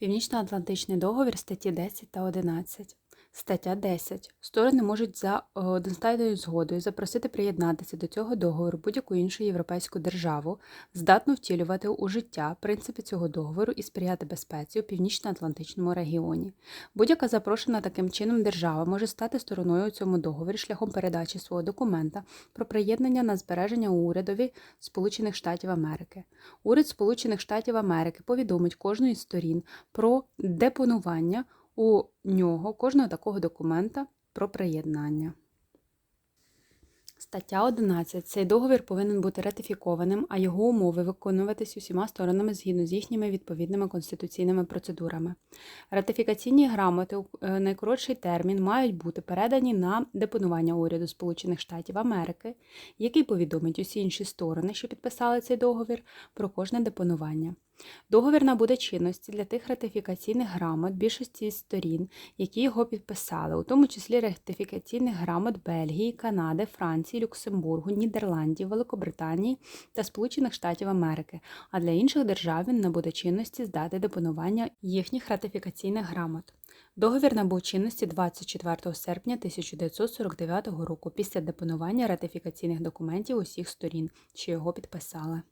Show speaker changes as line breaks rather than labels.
Північно-Атлантичний договір статті 10 та 11. Стаття 10. Сторони можуть за е, одностайною згодою запросити приєднатися до цього договору будь-яку іншу європейську державу, здатну втілювати у життя принципи цього договору і сприяти безпеці у північно-атлантичному регіоні. Будь-яка запрошена таким чином держава може стати стороною у цьому договорі шляхом передачі свого документа про приєднання на збереження урядові Сполучених Штатів Америки. Уряд Сполучених Штатів Америки повідомить кожну із сторін про депонування у нього кожного такого документа про приєднання. Стаття 11. Цей договір повинен бути ратифікованим, а його умови виконуватись усіма сторонами згідно з їхніми відповідними конституційними процедурами. Ратифікаційні грамоти у е, найкоротший термін мають бути передані на депонування уряду Сполучених Штатів Америки, який повідомить усі інші сторони, що підписали цей договір, про кожне депонування. Договір набуде чинності для тих ратифікаційних грамот більшості сторін, які його підписали, у тому числі ратифікаційних грамот Бельгії, Канади, Франції, Люксембургу, Нідерландів, Великобританії та Сполучених Штатів Америки, а для інших держав він набуде чинності з дати депонування їхніх ратифікаційних грамот. Договір набув чинності 24 серпня 1949 року після депонування ратифікаційних документів усіх сторін, що його підписали.